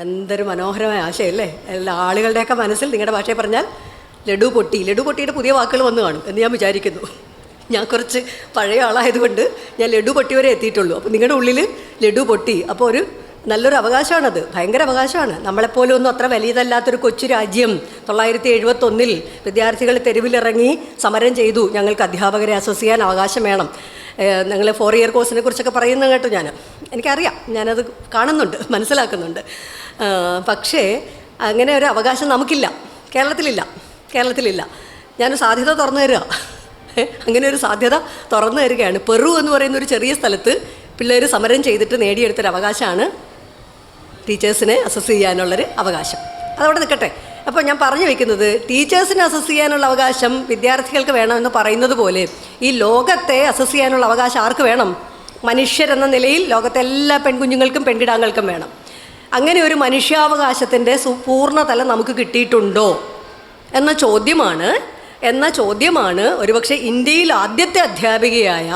എന്തൊരു മനോഹരമായ ആശയല്ലേ എല്ലാ ആളുകളുടെയൊക്കെ മനസ്സിൽ നിങ്ങളുടെ ഭാഷയെ പറഞ്ഞാൽ ലഡു പൊട്ടി. ലഡു പൊട്ടിയുടെ പുതിയ വാക്കുകൾ വന്നു കാണും എന്ന് ഞാൻ വിചാരിക്കുന്നു. ഞാൻ കുറച്ച് പഴയ ആളായതുകൊണ്ട് ഞാൻ ലഡു പൊട്ടി വരെ എത്തിയിട്ടുള്ളൂ. അപ്പോൾ നിങ്ങളുടെ ഉള്ളിൽ ലഡു പൊട്ടി. അപ്പോൾ ഒരു നല്ലൊരു അവകാശമാണത്. ഭയങ്കര അവകാശമാണ്. നമ്മളെപ്പോലെ ഒന്നും അത്ര വലിയതല്ലാത്തൊരു കൊച്ചു രാജ്യം തൊള്ളായിരത്തി എഴുപത്തൊന്നിൽ വിദ്യാർത്ഥികൾ തെരുവിലിറങ്ങി സമരം ചെയ്തു. ഞങ്ങൾക്ക് അധ്യാപകരെ അസസ് ചെയ്യാൻ അവകാശം വേണം. നിങ്ങൾ ഫോർ ഇയർ കോഴ്സിനെ കുറിച്ചൊക്കെ പറയുന്ന കേട്ടോ ഞാൻ എനിക്കറിയാം. ഞാനത് കാണുന്നുണ്ട്. മനസ്സിലാക്കുന്നുണ്ട്. പക്ഷേ അങ്ങനെ ഒരു അവകാശം നമുക്കില്ല. കേരളത്തിലില്ല. കേരളത്തിലില്ല. ഞാൻ സാധ്യത തുറന്നു തരിക അങ്ങനെ ഒരു സാധ്യത തുറന്നു തരികയാണ്. പെറു എന്ന് പറയുന്ന ഒരു ചെറിയ സ്ഥലത്ത് പിള്ളേർ സമരം ചെയ്തിട്ട് നേടിയെടുത്തൊരു അവകാശമാണ് ടീച്ചേഴ്സിനെ അസസ് ചെയ്യാനുള്ളൊരു അവകാശം. അതവിടെ നിൽക്കട്ടെ. അപ്പോൾ ഞാൻ പറഞ്ഞു വെക്കുന്നത് ടീച്ചേഴ്സിനെ അസസ് ചെയ്യാനുള്ള അവകാശം വിദ്യാർത്ഥികൾക്ക് വേണമെന്ന് പറയുന്നത് പോലെ ഈ ലോകത്തെ അസസ് ചെയ്യാനുള്ള അവകാശം ആർക്ക് വേണം? മനുഷ്യരെന്ന നിലയിൽ ലോകത്തെ എല്ലാ പെൺകുഞ്ഞുങ്ങൾക്കും പെൺകിടാങ്ങൾക്കും വേണം. അങ്ങനെ ഒരു മനുഷ്യാവകാശത്തിന്റെ പൂർണതല നമുക്ക് കിട്ടിയിട്ടുണ്ടോ? എന്ന ചോദ്യമാണ്. എന്ന ചോദ്യമാണ് ഒരുപക്ഷെ ഇന്ത്യയിൽ ആദ്യത്തെ അധ്യാപികയായ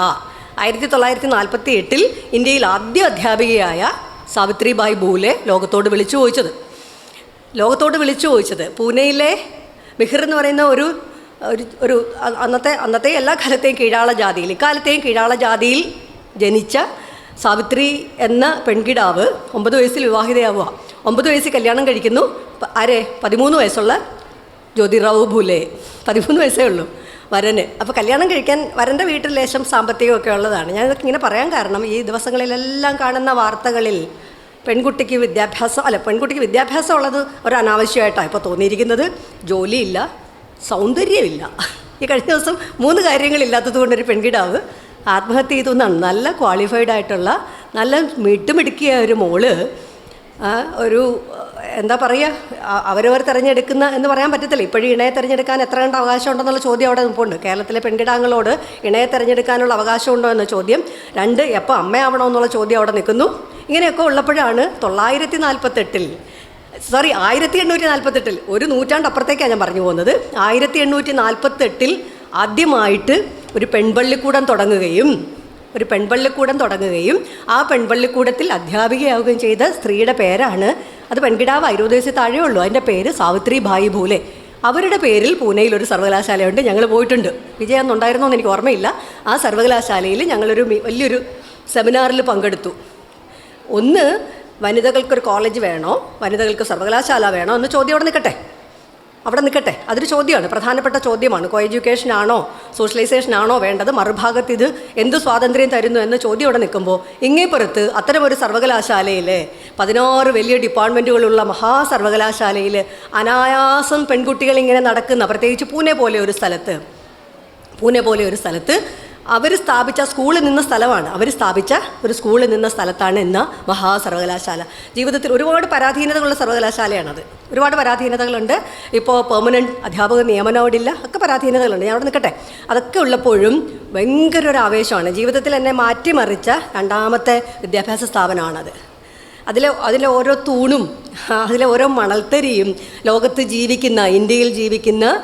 ആയിരത്തി തൊള്ളായിരത്തി നാൽപ്പത്തി എട്ടിൽ ഇന്ത്യയിൽ ആദ്യ അധ്യാപികയായ സാവിത്രിബായി ഭൂലെ ലോകത്തോട് വിളിച്ചു ചോദിച്ചത്. ലോകത്തോട് വിളിച്ചു ചോദിച്ചത് പൂനെയിലെ മിഹിർ എന്ന് പറയുന്ന ഒരു ഒരു ഒരു അന്നത്തെ അന്നത്തെ എല്ലാ കാലത്തെയും കീഴാള ജാതിയിൽ ഇക്കാലത്തെയും കീഴാള ജാതിയിൽ ജനിച്ച സാവിത്രി എന്ന പെൺകിടാവ് ഒമ്പത് വയസ്സിൽ വിവാഹിതയാവുക. ഒമ്പത് വയസ്സിൽ കല്യാണം കഴിക്കുന്നു. ആരെ? പതിമൂന്ന് വയസ്സുള്ള ജ്യോതിറാവു ഭൂലെ. പതിമൂന്ന് വയസ്സേ ഉള്ളൂ വരന്. അപ്പോൾ കല്യാണം കഴിക്കാൻ വരന്റെ വീട്ടിൽ ലേശം സാമ്പത്തികമൊക്കെ ഉള്ളതാണ്. ഞാനിതൊക്കെ ഇങ്ങനെ പറയാൻ കാരണം ഈ ദിവസങ്ങളിലെല്ലാം കാണുന്ന വാർത്തകളിൽ പെൺകുട്ടിക്ക് വിദ്യാഭ്യാസം അല്ല പെൺകുട്ടിക്ക് വിദ്യാഭ്യാസം ഉള്ളത് ഒരു അനാവശ്യമായിട്ടാണ് ഇപ്പോൾ തോന്നിയിരിക്കുന്നത്. ജോലിയില്ല സൗന്ദര്യമില്ല. ഈ കഴിഞ്ഞ ദിവസം മൂന്ന് കാര്യങ്ങളില്ലാത്തത് കൊണ്ട് ഒരു പെൺകിടാവ് ആത്മഹത്യ ചെയ്തു എന്നാണ്. നല്ല ക്വാളിഫൈഡ് ആയിട്ടുള്ള നല്ല മിട്ടുമിടുക്കിയ ഒരു മോൾ ഒരു എന്താ പറയുക അവരവർ തിരഞ്ഞെടുക്കുന്ന എന്ന് പറയാൻ പറ്റത്തില്ല. ഇപ്പോഴും ഇണയെ തിരഞ്ഞെടുക്കാൻ എത്ര കണ്ട അവകാശം ചോദ്യം അവിടെ നിൽപ്പുണ്ട്. കേരളത്തിലെ പെൺകിടാങ്ങളോട് ഇണയെ തിരഞ്ഞെടുക്കാനുള്ള അവകാശമുണ്ടോ എന്ന ചോദ്യം. രണ്ട് എപ്പോൾ അമ്മയാവണോ എന്നുള്ള ചോദ്യം അവിടെ നിൽക്കുന്നു. ഇങ്ങനെയൊക്കെ ഉള്ളപ്പോഴാണ് തൊള്ളായിരത്തി നാൽപ്പത്തെട്ടിൽ സോറി ആയിരത്തി എണ്ണൂറ്റി നാൽപ്പത്തെട്ടിൽ ഒരു നൂറ്റാണ്ട് അപ്പുറത്തേക്കാണ് ഞാൻ പറഞ്ഞു പോകുന്നത്. ആയിരത്തി എണ്ണൂറ്റി നാൽപ്പത്തെട്ടിൽ ആദ്യമായിട്ട് ഒരു പെൺപള്ളിക്കൂടം തുടങ്ങുകയും ഒരു പെൺപള്ളിക്കൂടം തുടങ്ങുകയും ആ പെൺപള്ളിക്കൂടത്തിൽ അധ്യാപികയാവുകയും ചെയ്ത സ്ത്രീയുടെ പേരാണ് അത് പെൺകിടാവ് ഐരോദേശി താഴെ ഉള്ളൂ അതിന്റെ പേര് സാവിത്രി ഭായി ഭൂലെ. അവരുടെ പേരിൽ പൂനെയിൽ ഒരു സർവകലാശാലയുണ്ട്. ഞങ്ങൾ പോയിട്ടുണ്ട്. വിജയം ഉണ്ടായിരുന്നോ എന്ന് എനിക്ക് ഓർമ്മയില്ല. ആ സർവകലാശാലയിൽ ഞങ്ങളൊരു വലിയൊരു സെമിനാറിൽ പങ്കെടുത്തു. ഒന്ന് വനിതകൾക്കൊരു കോളേജ് വേണോ? വനിതകൾക്ക് സർവകലാശാല വേണോ? എന്ന് ചോദ്യം അവിടെ നിൽക്കട്ടെ. അവിടെ നിൽക്കട്ടെ. അതൊരു ചോദ്യമാണ്. പ്രധാനപ്പെട്ട ചോദ്യമാണ്. കോ എഡ്യൂക്കേഷൻ ആണോ സോഷ്യലൈസേഷൻ ആണോ വേണ്ടത്? മറുഭാഗത്ത് ഇത് എന്ത് സ്വാതന്ത്ര്യം തരുന്നു എന്ന ചോദ്യം അവിടെ നിൽക്കുമ്പോൾ ഇങ്ങേപ്പുറത്ത് അത്തരമൊരു സർവകലാശാലയിൽ പതിനാറ് വലിയ ഡിപ്പാർട്ട്മെന്റുകളുള്ള മഹാസർവകലാശാലയിൽ അനായാസം പെൺകുട്ടികൾ ഇങ്ങനെ നടക്കുന്ന പ്രത്യേകിച്ച് പൂനെ പോലെ ഒരു സ്ഥലത്ത് പൂനെ പോലെ ഒരു സ്ഥലത്ത് അവർ സ്ഥാപിച്ച സ്കൂളിൽ നിന്ന സ്ഥലമാണ്. അവർ സ്ഥാപിച്ച ഒരു സ്കൂളിൽ നിന്ന സ്ഥലത്താണ് ഇന്ന് മഹാസർവകലാശാല. ജീവിതത്തിൽ ഒരുപാട് പരാധീനതകളുള്ള സർവകലാശാലയാണത്. ഒരുപാട് പരാധീനതകളുണ്ട്. ഇപ്പോൾ പെർമനന്റ് അധ്യാപക നിയമനോടില്ല ഒക്കെ പരാധീനതകളുണ്ട്. ഞാൻ അവിടെ നിൽക്കട്ടെ. അതൊക്കെ ഉള്ളപ്പോഴും ഭയങ്കര ഒരു ആവേശമാണ്. ജീവിതത്തിൽ എന്നെ മാറ്റിമറിച്ച രണ്ടാമത്തെ വിദ്യാഭ്യാസ സ്ഥാപനമാണത്. അതിലെ അതിലെ ഓരോ തൂണും അതിലെ ഓരോ മണൽത്തരിയും ലോകത്ത് ജീവിക്കുന്ന ഇന്ത്യയിൽ ജീവിക്കുന്ന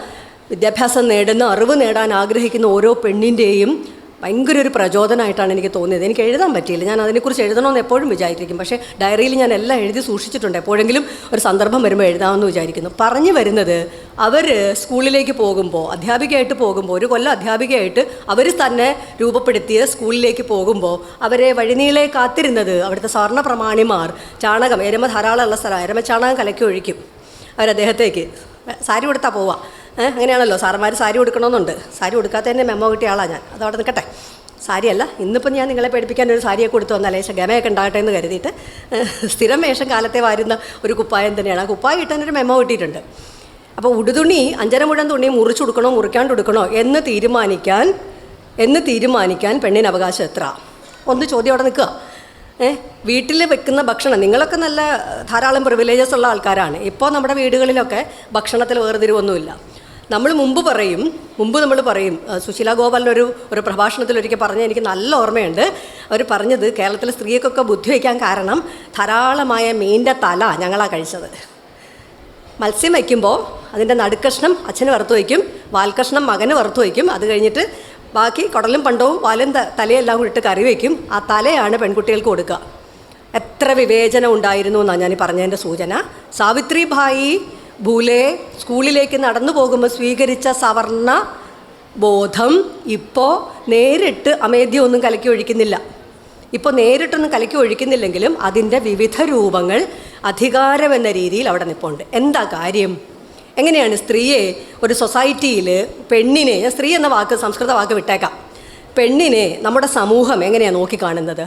വിദ്യാഭ്യാസം നേടുന്ന അറിവ് നേടാൻ ആഗ്രഹിക്കുന്ന ഓരോ പെണ്ണിന്റെയും ഭയങ്കര ഒരു പ്രചോദനമായിട്ടാണ് എനിക്ക് തോന്നിയത്. എനിക്ക് എഴുതാൻ പറ്റിയില്ല. ഞാൻ അതിനെക്കുറിച്ച് എഴുതണമെന്ന് എപ്പോഴും വിചാരിക്കും പക്ഷേ ഡയറിയിൽ ഞാൻ എല്ലാം എഴുതി സൂക്ഷിച്ചിട്ടുണ്ട്. എപ്പോഴെങ്കിലും ഒരു സന്ദർഭം വരുമ്പോൾ എഴുതാമെന്ന് വിചാരിക്കുന്നു. പറഞ്ഞു വരുന്നത് അവർ സ്കൂളിലേക്ക് പോകുമ്പോൾ അധ്യാപികയായിട്ട് പോകുമ്പോൾ ഒരു കൊല്ലം അധ്യാപികയായിട്ട് അവർ തന്നെ രൂപപ്പെടുത്തിയ സ്കൂളിലേക്ക് പോകുമ്പോൾ അവരെ വഴിനീളെ കാത്തിരുന്നത് അവിടുത്തെ സ്വർണ പ്രമാണിമാർ ചാണകം എരമ ധാരാളമുള്ള സ്ഥലം എരമ ചാണകം കലക്കി ഒഴിക്കും. അവരദ്ദേഹത്തേക്ക് സാരി കൊടുത്താൽ പോവാം. അങ്ങനെയാണല്ലോ. സാറന്മാർ സാരി കൊടുക്കണമെന്നുണ്ട് സാരി കൊടുക്കാത്തതിന്റെ മെമ്മോ കിട്ടിയ ആളാണ് ഞാൻ. അതവിടെ നിൽക്കട്ടെ. സാരിയല്ല ഇന്നിപ്പം ഞാൻ നിങ്ങളെ പഠിപ്പിക്കാൻ ഒരു സാരിയൊക്കെ കൊടുത്തു വന്നാൽ ലേശം ഗമയൊക്കെ ഉണ്ടാകട്ടെ എന്ന് കരുതിയിട്ട് ഏഹ് സ്ഥിരം വേഷം കാലത്തെ വാരുന്ന ഒരു കുപ്പായം തന്നെയാണ്. ആ കുപ്പായം കിട്ടാനൊരു മെമ്മോ കിട്ടിയിട്ടുണ്ട്. അപ്പോൾ ഉടുതുണി അഞ്ചര മുഴം തുണി മുറിച്ചു കൊടുക്കണോ മുറിക്കാണ്ട് കൊടുക്കണോ എന്ന് തീരുമാനിക്കാൻ എന്ന് തീരുമാനിക്കാൻ പെണ്ണിന് അവകാശം എത്ര? ഒന്ന് ചോദ്യം അവിടെ നിൽക്കുക. ഏ വീട്ടിൽ വെക്കുന്ന ഭക്ഷണം നിങ്ങളൊക്കെ നല്ല ധാരാളം പ്രിവിലേജസ് ഉള്ള ആൾക്കാരാണ്. ഇപ്പോൾ നമ്മുടെ വീടുകളിലൊക്കെ ഭക്ഷണത്തിൽ വേർതിരിവൊന്നുമില്ല. നമ്മൾ മുമ്പ് പറയും മുമ്പ് നമ്മൾ പറയും സുശീല ഗോപാലിന്റെ ഒരു ഒരു പ്രഭാഷണത്തിൽ ഒരിക്കൽ പറഞ്ഞ എനിക്ക് നല്ല ഓർമ്മയുണ്ട്. അവർ പറഞ്ഞത് കേരളത്തിലെ സ്ത്രീകൾക്കൊക്കെ ബുദ്ധി വയ്ക്കാൻ കാരണം ധാരാളമായ മീന്റെ തല ഞങ്ങളാണ് കഴിച്ചത്. മത്സ്യം വയ്ക്കുമ്പോൾ അതിന്റെ നടുക്കഷ്ണം അച്ഛന് വറുത്ത് വയ്ക്കും വാൽക്കഷ്ണം മകന് വറുത്ത് വയ്ക്കും. അത് കഴിഞ്ഞിട്ട് ബാക്കി കുടലും പണ്ടവും വാലും തലയെല്ലാം കൂടി ഇട്ട് കറി വയ്ക്കും. ആ തലയാണ് പെൺകുട്ടികൾക്ക് കൊടുക്കുക. എത്ര വിവേചനം ഉണ്ടായിരുന്നു എന്നാണ് ഞാൻ പറഞ്ഞതിന്റെ സൂചന. സാവിത്രിഭായി ഭൂലെ സ്കൂളിലേക്ക് നടന്നു പോകുമ്പോൾ സ്വീകരിച്ച സവർണ ബോധം ഇപ്പോൾ നേരിട്ട് അമേദ്യമൊന്നും കലക്കി ഒഴിക്കുന്നില്ല. ഇപ്പോൾ നേരിട്ടൊന്നും കലക്കി ഒഴിക്കുന്നില്ലെങ്കിലും അതിന്റെ വിവിധ രൂപങ്ങൾ അധികാരം എന്ന രീതിയിൽ അവിടെ നിൽപ്പുണ്ട് എന്താ കാര്യം? എങ്ങനെയാണ് സ്ത്രീയെ ഒരു സൊസൈറ്റിയിൽ പെണ്ണിനെ സ്ത്രീ എന്ന വാക്ക് സംസ്കൃത വാക്ക് വിട്ടേക്കാം. പെണ്ണിനെ നമ്മുടെ സമൂഹം എങ്ങനെയാണ് നോക്കിക്കാണുന്നത്?